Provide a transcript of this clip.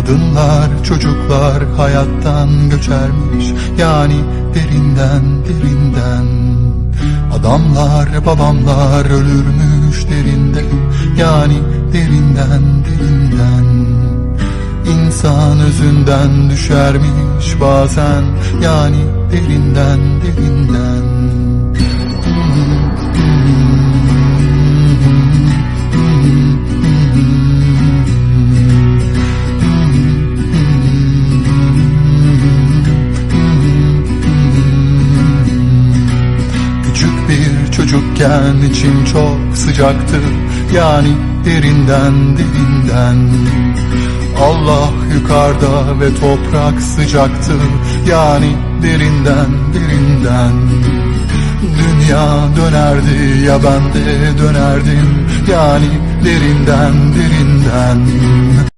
Kadınlar, çocuklar hayattan göçermiş. Yani derinden, derinden. Adamlar, babamlar ölürmüş derinde. Yani derinden, derinden. İnsan özünden düşermiş bazen. Yani derinden, bir çocukken içim çok sıcaktı. Yani derinden derinden Allah yukarıda ve toprak sıcaktı. Yani derinden derinden. Dünya dönerdi ya ben de dönerdim. Yani derinden derinden